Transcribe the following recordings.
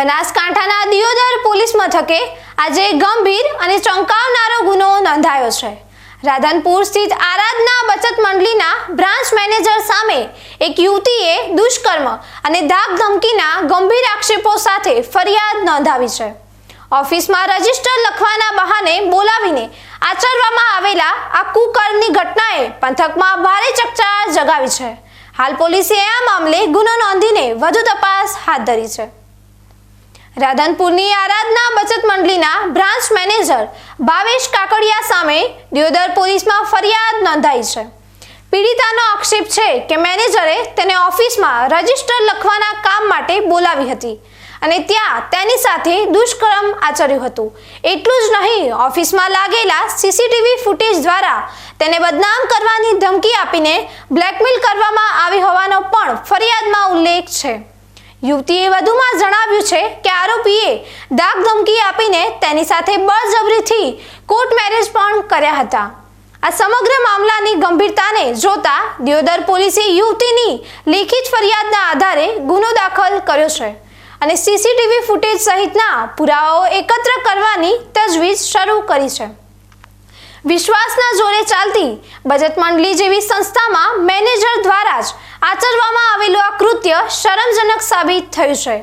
બનાસકાંઠાના દિયોદર પોલીસ મથકે આજે ગંભીર અને ચંકાવનારો ગુનો નોંધાયો છે. રાધનપુર સ્થિત આરાધના બચત મંડળીના બ્રાન્ચ મેનેજર સામે એક યુવતીએ દુષ્કર્મ અને ધાક ધમકીના ગંભીર આક્ષેપો સાથે ફરિયાદ નોંધાવી છે. ઓફિસમાં રજિસ્ટર લખવાના બહાને બોલાવીને આચરવામાં આવેલા આ કુકર્મની ઘટનાએ પંથકમાં ભારે ચકચાર જગાવી છે. હાલ પોલીસે આ મામલે ગુનો નોંધીને વધુ તપાસ હાથ ધરી છે. રાધનપુરની આરાધના બચત મંડળીના બ્રાન્ચ મેનેજર ભાવેશ કાકડિયા સામે દિયોદર પોલીસમાં ફરિયાદ નોંધાઈ છે. પીડિતાનો આક્ષેપ છે કે મેનેજરે તેને ઓફિસમાં રજિસ્ટર લખવાના કામ માટે બોલાવી હતી અને ત્યાં તેની સાથે દુષ્કર્મ આચર્યું હતું. એટલું જ નહીં, ઓફિસમાં લાગેલા સીસીટીવી ફૂટેજ દ્વારા તેને બદનામ કરવાની ધમકી આપીને બ્લેકમેલ કરવામાં આવી હોવાનો પણ ફરિયાદમાં ઉલ્લેખ છે. યુવતીએ વધુમાં જણાવ્યું છે કે આરોપીએ દાગ ધમકી આપીને તેની સાથે બળજબરીથી કોર્ટ મેરેજ પણ કર્યા હતા. આ સમગ્ર મામલાની ગંભીરતાને જોતા દિયોદર પોલીસે યુવતીની લેખિત ફરિયાદના આધારે ગુનો દાખલ કર્યો છે અને સીસીટીવી ફૂટેજ સહિતના પુરાવાઓ એકત્ર કરવાની તજવીજ શરૂ કરી છે. વિશ્વાસના જોરે ચાલતી બચત મંડળી જેવી સંસ્થામાં મેનેજર દ્વારા જ આચરવામાં આ કૃત્ય શરમજનક સાબિત થયું છે.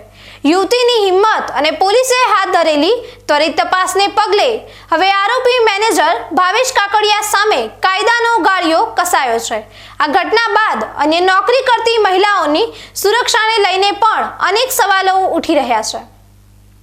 યુવતીની હિંમત અને પોલીસે હાથ ધરેલી ત્વરિત તપાસને પગલે હવે આરોપી મેનેજર ભાવેશ કાકડિયા સામે કાયદાનો ગાળિયો કસાયો છે. આ ઘટના બાદ અન્ય નોકરી કરતી મહિલાઓની સુરક્ષાને લઈને પણ અનેક સવાલો ઉઠી રહ્યા છે.